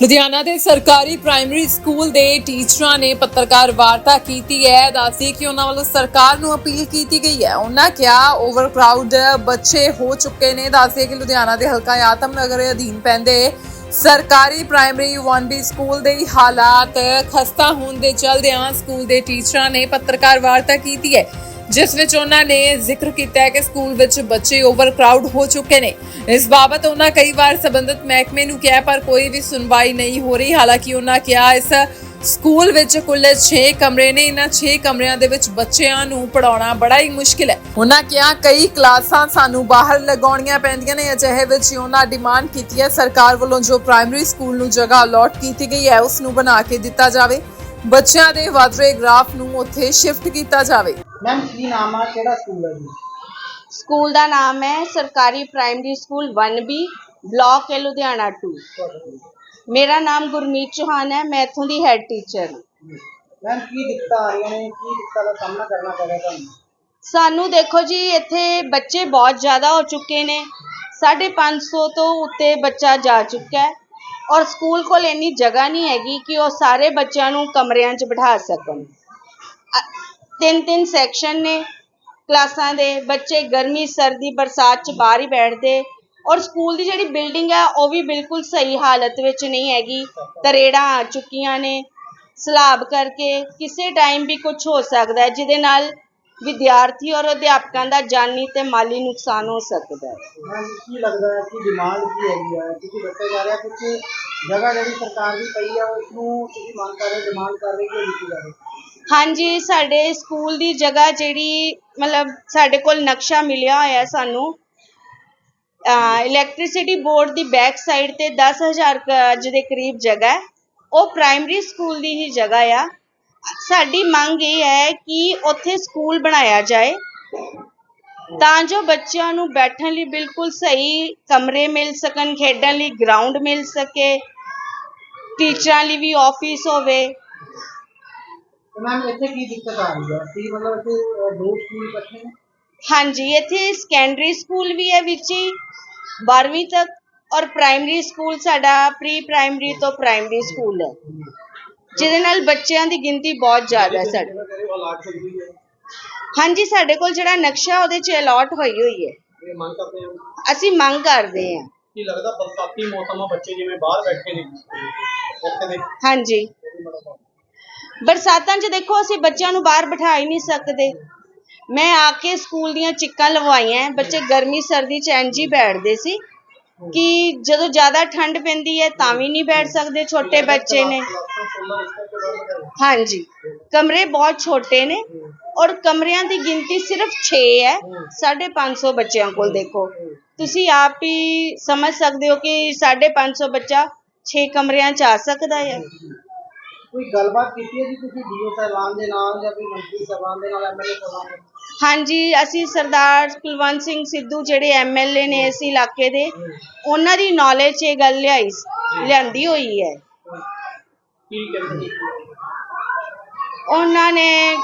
ਲੁਧਿਆਣਾ ਦੇ ਸਰਕਾਰੀ primary school ਦੇ ਟੀਚਰਾਂ ਨੇ ਪੱਤਰਕਾਰ ਵਾਰਤਾ ਕੀਤੀ ਹੈ, ਦੱਸਦੀ ਕਿ ਉਹਨਾਂ ਵੱਲੋਂ ਸਰਕਾਰ ਨੂੰ ਅਪੀਲ ਕੀਤੀ ਗਈ ਹੈ। ਉਹਨਾਂ ਕਿਹਾ ਓਵਰਕਰਾਊਡ ਬੱਚੇ ਹੋ ਚੁੱਕੇ ਨੇ। ਦੱਸਦੇ ਕਿ ਲੁਧਿਆਣਾ ਦੇ ਹਲਕਾ ਆਤਮ ਨਗਰ ਅਧੀਨ ਪੈਂਦੇ ਸਰਕਾਰੀ ਪ੍ਰਾਇਮਰੀ 1B ਸਕੂਲ ਦੇ ਹਾਲਾਤ ਖਸਤਾ ਹੋਣ ਦੇ ਚਲਦਿਆਂ ਸਕੂਲ ਦੇ ਟੀਚਰਾਂ ਨੇ ਪੱਤਰਕਾਰ ਵਾਰਤਾ ਕੀਤੀ ਹੈ। ਜਿਸ ਵਿੱਚ ਉਹਨਾਂ ਨੇ ਜ਼ਿਕਰ ਕੀਤਾ ਹੈ ਕਿ ਸਕੂਲ ਵਿੱਚ ਬੱਚੇ ਓਵਰਕਰਾਊਡ ਹੋ ਚੁੱਕੇ ਨੇ। ਇਸ ਬਾਬਤ ਉਹਨਾਂ ਕਈ ਵਾਰ ਸੰਬੰਧਿਤ ਮਹਿਕਮੇ ਨੂੰ ਕਿਹਾ, ਪਰ ਕੋਈ ਵੀ ਸੁਣਵਾਈ ਨਹੀਂ ਹੋ ਰਹੀ। ਹਾਲਾਂਕਿ ਉਹਨਾਂ ਕਿਹਾ, ਇਸ ਸਕੂਲ ਵਿੱਚ ਕੁੱਲ 6 ਕਮਰੇ ਨੇ। ਇਹਨਾਂ 6 ਕਮਰਿਆਂ ਦੇ ਵਿੱਚ ਬੱਚਿਆਂ ਨੂੰ ਪੜਾਉਣਾ ਬੜਾ ਹੀ ਮੁਸ਼ਕਿਲ ਹੈ। ਉਹਨਾਂ ਕਿਹਾ, ਕਈ ਕਲਾਸਾਂ ਸਾਨੂੰ ਬਾਹਰ ਲਗਾਉਣੀਆਂ ਪੈਂਦੀਆਂ ਨੇ। ਅਜਿਹੇ ਵਿੱਚ ਉਹਨਾਂ ਡਿਮਾਂਡ ਕੀਤੀ ਹੈ, ਸਰਕਾਰ ਵੱਲੋਂ ਜੋ ਪ੍ਰਾਇਮਰੀ ਸਕੂਲ ਨੂੰ ਜਗ੍ਹਾ ਅਲਾਟ ਕੀਤੀ ਗਈ ਹੈ, ਉਸ ਨੂੰ ਬਣਾ ਕੇ ਦਿੱਤਾ ਜਾਵੇ। ਬੱਚਿਆਂ ਦੇ ਵਧ ਰਹੇ ਗ੍ਰਾਫ ਨੂੰ ਉੱਥੇ ਸ਼ਿਫਟ ਕੀਤਾ ਜਾਵੇ। ਮੈਮ ਕੀ ਨਾਮ ਆ? ਕਿਹੜਾ ਸਕੂਲ ਹੈ ਜੀ? ਸਕੂਲ ਦਾ ਨਾਮ ਹੈ ਸਰਕਾਰੀ ਪ੍ਰਾਇਮਰੀ ਸਕੂਲ 1B ਬਲਾਕ ਹੈ ਲੁਧਿਆਣਾ 2 ਮੇਰਾ ਨਾਮ ਗੁਰਮੀਤ ਚੌਹਾਨ ਹੈ ਮੈਂ ਇੱਥੋਂ ਦੀ ਹੈੱਡ ਟੀਚਰ ਮੈਮ ਕੀ ਦਿੱਕਤਾਂ ਆ ਰਹੀਆਂ ਨੇ? ਕੀ ਦਿੱਕਤਾਂ ਦਾ ਸਾਹਮਣਾ ਕਰਨਾ ਪੈ ਰਿਹਾ ਤੁਹਾਨੂੰ? ਸਾਨੂੰ ਦੇਖੋ ਜੀ ਇੱਥੇ ਬੱਚੇ ਬਹੁਤ ਜ਼ਿਆਦਾ ਹੋ ਚੁੱਕੇ ਨੇ। 550 ਤੋਂ ਉੱਤੇ ਬੱਚਾ ਜਾ ਚੁੱਕਾ ਹੈ ਔਰ ਸਕੂਲ ਕੋਲ ਇੰਨੀ ਜਗ੍ਹਾ ਨਹੀਂ ਹੈਗੀ ਕਿ ਉਹ ਸਾਰੇ ਬੱਚਿਆਂ ਨੂੰ ਕਮਰਿਆਂ 'ਚ ਬਿਠਾ ਸਕਣ। ਤਿੰਨ ਤਿੰਨ ਸੈਕਸ਼ਨ ਨੇ ਕਲਾਸਾਂ ਦੇ। ਬੱਚੇ ਗਰਮੀ, ਸਰਦੀ, ਬਰਸਾਤ 'ਚ ਬਾਹਰ ਹੀ ਬੈਠਦੇ। ਔਰ ਸਕੂਲ ਦੀ ਜਿਹੜੀ ਬਿਲਡਿੰਗ ਹੈ ਉਹ ਵੀ ਬਿਲਕੁਲ ਸਹੀ ਹਾਲਤ ਵਿੱਚ ਨਹੀਂ ਹੈਗੀ। ਤਰੇੜਾਂ ਆ ਚੁੱਕੀਆਂ ਨੇ। ਸਲਾਬ ਕਰਕੇ ਕਿਸੇ ਟਾਈਮ ਵੀ ਕੁਝ ਹੋ ਸਕਦਾ ਹੈ, ਜਿਹਦੇ ਨਾਲ ਵਿਦਿਆਰਥੀ ਔਰ ਅਧਿਆਪਕਾਂ ਦਾ ਜਾਨੀ ਤੇ ਮਾਲੀ ਨੁਕਸਾਨ ਹੋ ਸਕਦਾ ਹੈ। ਕੀ ਲੱਗਦਾ ਹੈ ਕਿ ਡਿਮਾਂਡ ਕੀ ਹੈਗੀ ਹੈ? ਕਿਉਂਕਿ ਦੱਸਿਆ ਜਾ ਰਿਹਾ ਕੁਝ ਜਗ੍ਹਾ ਜਿਹੜੀ ਸਰਕਾਰ ਦੀ ਪਈ ਆ ਉਸ ਨੂੰ ਤੁਸੀਂ ਮੰਗ ਕਰ ਰਹੇ ਡਿਮਾਂਡ ਕਰ ਰਹੇ ਕਿ ਦਿੱਤੀ ਜਾਵੇ। ਹਾਂਜੀ, ਸਾਡੇ ਸਕੂਲ ਦੀ ਜਗ੍ਹਾ ਜਿਹੜੀ, ਮਤਲਬ ਸਾਡੇ ਕੋਲ ਨਕਸ਼ਾ ਮਿਲਿਆ ਹੋਇਆ ਸਾਨੂੰ। ਇਲੈਕਟ੍ਰਿਸਿਟੀ ਬੋਰਡ ਦੀ ਬੈਕ ਸਾਈਡ ਤੇ 10000 ਗਜ ਦੇ ਕਰੀਬ ਜਗ੍ਹਾ ਹੈ। ਉਹ ਪ੍ਰਾਇਮਰੀ ਸਕੂਲ ਦੀ ਹੀ ਜਗ੍ਹਾ ਆ। ਸਾਡੀ ਮੰਗ ਇਹ ਹੈ ਕਿ ਉੱਥੇ ਸਕੂਲ ਬਣਾਇਆ ਜਾਏ। ਤਾਂ ਜੋ ਬੱਚਿਆਂ ਨੂੰ ਬੈਠਣ ਲਈ ਬਿਲਕੁਲ ਸਹੀ ਕਮਰੇ ਮਿਲ ਸਕਣ, ਖੇਡਣ ਲਈ ਗਰਾਊਂਡ ਮਿਲ ਸਕੇ ਟੀਚਰਾਂ ਲਈ ਵੀ ਆਫਿਸ ਹੋਵੇ। ਤੇ ਮੈਮ ਇੱਥੇ ਕੀ ਦਿੱਕਤ ਆ ਰਹੀ ਹੈ? ਕੀ ਮਤਲਬ ਇੱਥੇ ਅਹ, ਦੋ ਸਕੂਲ ਇਕੱਠੇ ਨੇ? ਹਾਂਜੀ ਇੱਥੇ ਸੈਕੰਡਰੀ ਸਕੂਲ ਵੀ ਹੈ ਵਿੱਚ ਹੀ 12ਵੀਂ ਤੱਕ ਔਰ ਪ੍ਰਾਇਮਰੀ ਸਕੂਲ ਸਾਡਾ ਪ੍ਰੀ ਪ੍ਰਾਇਮਰੀ ਤੋਂ ਪ੍ਰਾਇਮਰੀ ਸਕੂਲ ਹੈ। ਜਿਹਦੇ ਨਾਲ ਬੱਚਿਆਂ ਦੀ ਗਿਣਤੀ ਬਹੁਤ ਜ਼ਿਆਦਾ ਹੈ ਸਾਡੇ। ਹਾਂਜੀ ਸਾਡੇ ਕੋਲ ਜਿਹੜਾ ਨਕਸ਼ਾ ਉਹਦੇ 'ਚ ਅਲਾਟ ਹੋਈ ਹੋਈ ਹੈ। ਇਹ ਮੰਗ ਕਰਦੇ ਹਾਂ? ਅਸੀਂ ਮੰਗ ਕਰਦੇ ਹਾਂ। ਕੀ ਲੱਗਦਾ ਬਰਸਾਤੀ ਮੌਸਮ ਆ ਬੱਚੇ ਜਿਵੇਂ ਬਾਹਰ ਬੈਠੇ ਨੇ ਇੱਥੇ ਦੇ। ਹਾਂਜੀ। ਬਰਸਾਤਾਂ 'ਚ ਦੇਖੋ, ਅਸੀਂ ਬੱਚਿਆਂ ਨੂੰ ਬਾਹਰ ਬਿਠਾ ਹੀ ਨਹੀਂ ਸਕਦੇ। ਮੈਂ ਆ ਕੇ ਸਕੂਲ ਦੀਆਂ ਚਿੱਕਾਂ ਲਵਾਈਆਂ, ਬੱਚੇ ਗਰਮੀ, ਸਰਦੀ 'ਚ ਇੰਝ ਹੀ ਬੈਠਦੇ ਸੀ ਕਿ ਜਦੋਂ ਜ਼ਿਆਦਾ ਠੰਡ ਪੈਂਦੀ ਹੈ ਤਾਂ ਵੀ ਨਹੀਂ ਬੈਠ ਸਕਦੇ ਛੋਟੇ ਬੱਚੇ ਨੇ। ਹਾਂਜੀ, ਕਮਰੇ ਬਹੁਤ ਛੋਟੇ ਨੇ ਔਰ ਕਮਰਿਆਂ ਦੀ ਗਿਣਤੀ ਸਿਰਫ 6 ਹੈ 550 ਬੱਚਿਆਂ ਕੋਲ ਦੇਖੋ। ਤੁਸੀਂ ਆਪ ਹੀ ਸਮਝ ਸਕਦੇ ਹੋ ਕਿ 550 ਬੱਚਾ 6 ਕਮਰਿਆਂ 'ਚ ਆ ਸਕਦਾ ਹੈ। ਕੋਈ ਗੱਲਬਾਤ ਕੀਤੀ ਹੈ ਜੀ ਤੁਸੀਂ ਡੀਓ ਸਾਹਿਬਾਨ ਦੇ ਨਾਲ ਜਾਂ ਕੋਈ ਮੰਤਰੀ ਸਾਹਿਬਾਨ ਦੇ ਨਾਲ ਐਮਐਲਏ ਸਾਹਿਬਾਨ ਦੇ ਨਾਲ? ਹਾਂਜੀ ਅਸੀਂ ਸਰਦਾਰ ਕੁਲਵੰਤ ਸਿੰਘ ਸਿੱਧੂ ਜਿਹੜੇ ਐਮਐਲਏ ਨੇ ਇਸ ਇਲਾਕੇ ਦੇ ਉਹਨਾਂ ਦੀ ਨੌਲੇਜ 'ਚ ਇਹ ਗੱਲ ਲਿਆਈ ਲਿਆਂਦੀ ਹੋਈ ਹੈ। ਕੀ ਕਹਿੰਦੇ ਜੀ ਉਹਨਾਂ ਨੇ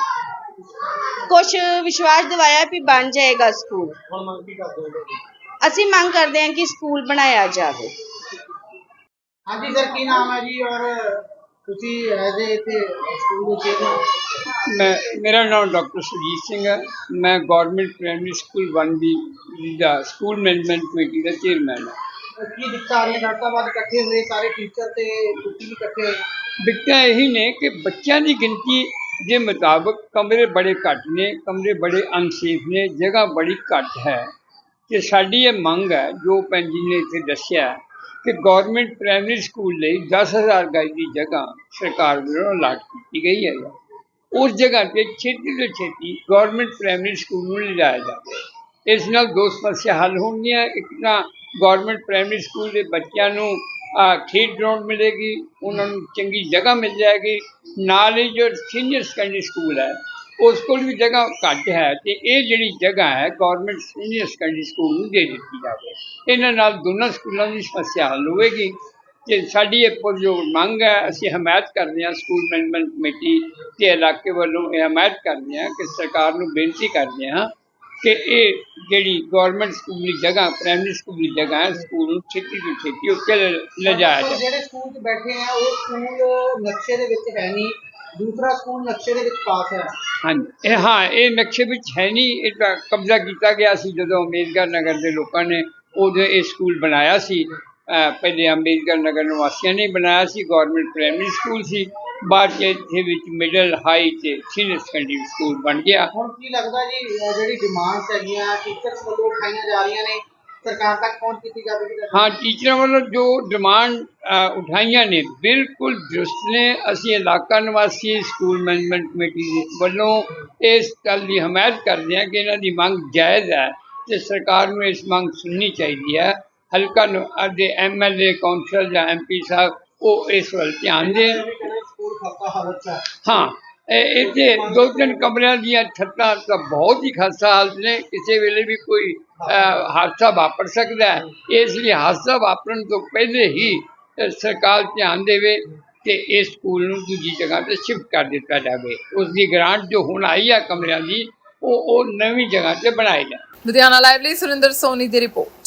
ਕੁਝ ਵਿਸ਼ਵਾਸ ਦਿਵਾਇਆ ਵੀ ਬਣ ਜਾਏਗਾ ਸਕੂਲ। ਹੁਣ ਮੰਗ ਕੀ ਕਰਦੇ ਹੋ ਅਸੀਂ ਮੰਗ ਕਰਦੇ ਹਾਂ ਕਿ ਸਕੂਲ ਬਣਾਇਆ ਜਾਵੇ। ਹਾਂਜੀ ਸਰ ਕੀ ਨਾਮ ਹੈ ਜੀ ਔਰ ਤੁਸੀਂ ਐਜ਼ ਏ ਇੱਥੇ ਸਕੂਲ ਦੇ ਮੈਂ ਮੇਰਾ ਨਾਮ ਡਾਕਟਰ ਸੁਰਜੀਤ ਸਿੰਘ ਹੈ। ਮੈਂ ਗਵਰਨਮੈਂਟ ਪ੍ਰਾਇਮਰੀ ਸਕੂਲ 1 ਦੀ ਦਾ ਸਕੂਲ ਮੈਨੇਜਮੈਂਟ ਕਮੇਟੀ ਦਾ ਚੇਅਰਮੈਨ ਹਾਂ। ਕੀ ਦਿੱਕਤ ਆ ਰਹੀ ਹੈ ਡਾਕਟਰ ਅੱਜ ਇਕੱਠੇ ਹੋਏ ਸਾਰੇ ਟੀਚਰ ਤੇ ਛੁੱਟੀ ਵੀ ਇਕੱਠੇ ਹੋਏ? ਦਿੱਕਤਾਂ ਇਹੀ ਨੇ ਕਿ ਬੱਚਿਆਂ ਦੀ ਗਿਣਤੀ ਦੇ ਮੁਤਾਬਕ ਕਮਰੇ ਬੜੇ ਘੱਟ ਨੇ ਕਮਰੇ ਬੜੇ ਅਨਸੇਫ ਨੇ ਜਗ੍ਹਾ ਬੜੀ ਘੱਟ ਹੈ। ਤੇ ਸਾਡੀ ਇਹ ਮੰਗ ਹੈ ਜੋ ਭੈਣ ਜੀ ਨੇ ਇੱਥੇ ਦੱਸਿਆ ਕਿ ਗਵਰਨਮੈਂਟ ਪ੍ਰਾਇਮਰੀ ਸਕੂਲ ਲਈ 10000 ਗਜ ਦੀ ਜਗ੍ਹਾ ਸਰਕਾਰ ਵੱਲੋਂ ਅਲਾਟ ਕੀਤੀ ਗਈ ਹੈ। ਉਸ ਜਗ੍ਹਾ ਤੇ ਛੇਤੀ ਤੋਂ ਛੇਤੀ ਗਵਰਨਮੈਂਟ ਪ੍ਰਾਇਮਰੀ ਸਕੂਲ ਨੂੰ ਲਿਜਾਇਆ ਜਾਵੇ। ਇਸ ਨਾਲ ਦੋ ਸਮੱਸਿਆ ਹੱਲ ਹੋਣਗੀਆਂ। ਇੱਕ ਤਾਂ ਗਵਰਨਮੈਂਟ ਪ੍ਰਾਇਮਰੀ ਸਕੂਲ ਦੇ ਬੱਚਿਆਂ ਨੂੰ ਖੇਡ ਗਰਾਊਂਡ ਮਿਲੇਗੀ, ਉਹਨਾਂ ਨੂੰ ਚੰਗੀ ਜਗ੍ਹਾ ਮਿਲ ਜਾਏਗੀ। ਨਾਲ ਹੀ ਜੋ ਸੀਨੀਅਰ ਸੈਕੰਡਰੀ ਸਕੂਲ ਹੈ ਉਸ ਕੋਲ ਵੀ ਜਗ੍ਹਾ ਘੱਟ ਹੈ ਤੇ ਇਹ ਜਿਹੜੀ ਜਗ੍ਹਾ ਹੈ ਗਵਰਨਮੈਂਟ ਸੀਨੀਅਰ ਸੈਕੰਡਰੀ ਸਕੂਲ ਨੂੰ ਦੇ ਦਿੱਤੀ ਜਾਵੇ। ਇਹਨਾਂ ਨਾਲ ਦੋਨਾਂ ਸਕੂਲਾਂ ਦੀ ਸਮੱਸਿਆ ਹੱਲ ਹੋਵੇਗੀ। ਤੇ ਸਾਡੀ ਇਹ ਪੁਰਜੋਰ ਮੰਗ ਹੈ, ਅਸੀਂ ਹਮਾਇਤ ਕਰਦੇ ਹਾਂ ਸਕੂਲ ਮੈਨੇਜਮੈਂਟ ਕਮੇਟੀ ਤੇ ਇਲਾਕੇ ਵੱਲੋਂ ਇਹ ਹਮਾਇਤ ਕਰਦੇ ਹਾਂ ਕਿ ਸਰਕਾਰ ਨੂੰ ਬੇਨਤੀ ਕਰਦੇ ਹਾਂ ਕਿ ਇਹ ਜਿਹੜੀ ਗਵਰਨਮੈਂਟ ਸਕੂਲ ਦੀ ਜਗ੍ਹਾ ਪ੍ਰਾਇਮਰੀ ਸਕੂਲ ਦੀ ਜਗ੍ਹਾ ਹੈ ਸਕੂਲ ਨੂੰ ਛੇਤੀ ਤੋਂ ਛੇਤੀ ਉੱਤੇ ਲਿਜਾਇਆ ਪਰ ਜਿਹੜੇ ਸਕੂਲ 'ਚ ਬੈਠੇ ਆ, ਉਹ ਸਕੂਲ ਨਕਸ਼ੇ ਦੇ ਵਿੱਚ ਹੈ ਨਹੀਂ। ਦੂਸਰਾ ਸਕੂਲ ਨਕਸ਼ੇ ਦੇ ਵਿੱਚ ਪਾਸ ਹੈ। ਹਾਂਜੀ। ਇਹ ਹਾਂ ਇਹ ਨਕਸ਼ੇ ਵਿੱਚ ਹੈ ਨਹੀਂ। ਇਹ ਤਾਂ ਕਬਜ਼ਾ ਕੀਤਾ ਗਿਆ ਸੀ ਜਦੋਂ ਅੰਬੇਦਕਰ ਨਗਰ ਦੇ ਲੋਕਾਂ ਨੇ ਉਦੋਂ ਇਹ ਸਕੂਲ ਬਣਾਇਆ ਸੀ। ਪਹਿਲੇ ਅੰਬੇਦਕਰ ਨਗਰ ਨਿਵਾਸੀਆਂ ਨੇ ਬਣਾਇਆ ਸੀ ਗਵਰਨਮੈਂਟ ਪ੍ਰਾਇਮਰੀ ਸਕੂਲ ਸੀ। ਬਾਅਦ 'ਚ ਇਹਦੇ ਵਿੱਚ ਮਿਡਲ ਹਾਈ ਤੇ ਸੀਨੀਅਰ ਸੈਕੰਡਰੀ ਸਕੂਲ ਬਣ ਗਿਆ। ਹੁਣ ਕੀ ਲੱਗਦਾ ਜੀ ਜਿਹੜੀ ਡਿਮਾਂਡਸ ਹੈਗੀਆਂ ਟੀਚਰਸ ਵੱਲੋਂ ਉਠਾਈਆਂ ਜਾ ਰਹੀਆਂ ਨੇ ਸਰਕਾਰ ਤੱਕ ਪਹੁੰਚ ਕੀਤੀ ਜਾਵੇਗੀ ਹਾਂ ਟੀਚਰਾਂ ਵੱਲੋਂ ਜੋ ਡਿਮਾਂਡ ਉਠਾਈਆਂ ਨੇ ਬਿਲਕੁਲ ਦਰੁਸਤ ਨੇ। ਅਸੀਂ ਇਲਾਕਾ ਨਿਵਾਸੀ ਸਕੂਲ ਮੈਨੇਜਮੈਂਟ ਕਮੇਟੀ ਦੇ ਵੱਲੋਂ ਇਸ ਗੱਲ ਦੀ ਹਮਾਇਤ ਕਰਦੇ ਹਾਂ ਕਿ ਇਹਨਾਂ ਦੀ ਮੰਗ ਜਾਇਜ਼ ਹੈ ਤੇ ਸਰਕਾਰ ਨੂੰ ਇਸ ਮੰਗ ਸੁਣਨੀ ਚਾਹੀਦੀ ਹੈ। ਹਲਕਾ ਦੇ ਐਮਐਲਏ ਕੌਂਸਲ ਜਾਂ ਐਮਪੀ ਸਾਹਿਬ ਉਹ ਇਸ ਵੱਲ ਧਿਆਨ ਦੇਣ। ਹੈ। ਇੱਥੇ ਦੋ ਤਿੰਨ ਕਮਰਿਆਂ ਦੀਆਂ ਛੱਤਾਂ ਤਾਂ ਬਹੁਤ ਹੀ ਖਸਤਾ ਹਾਲਤ ਨੇ। ਕਿਸੇ ਵੇਲੇ ਵੀ ਕੋਈ ਹਾਦਸਾ ਵਾਪਰ ਸਕਦਾ ਹੈ। ਇਸ ਲਈ ਹਾਦਸਾ ਵਾਪਰਨ ਤੋਂ ਪਹਿਲੇ ਹੀ ਸਰਕਾਰ ਧਿਆਨ ਦੇਵੇ ਤੇ ਇਸ ਸਕੂਲ ਨੂੰ ਦੂਜੀ ਜਗ੍ਹਾ ਤੇ ਸ਼ਿਫਟ ਕਰ ਦਿੱਤਾ ਜਾਵੇ। ਉਸ ਦੀ ਗ੍ਰਾਂਟ ਜੋ ਹੁਣ ਆਈ ਹੈ ਕਮਰਿਆਂ ਦੀ, ਉਹ ਉਹ ਨਵੀਂ ਜਗ੍ਹਾ ਤੇ ਬਣਾਈ ਜਾਵੇ। ਲੁਧਿਆਣਾ ਲਾਈਵ ਲਈ ਸੁਰਿੰਦਰ ਸੋਨੀ ਦੀ ਰਿਪੋਰਟ।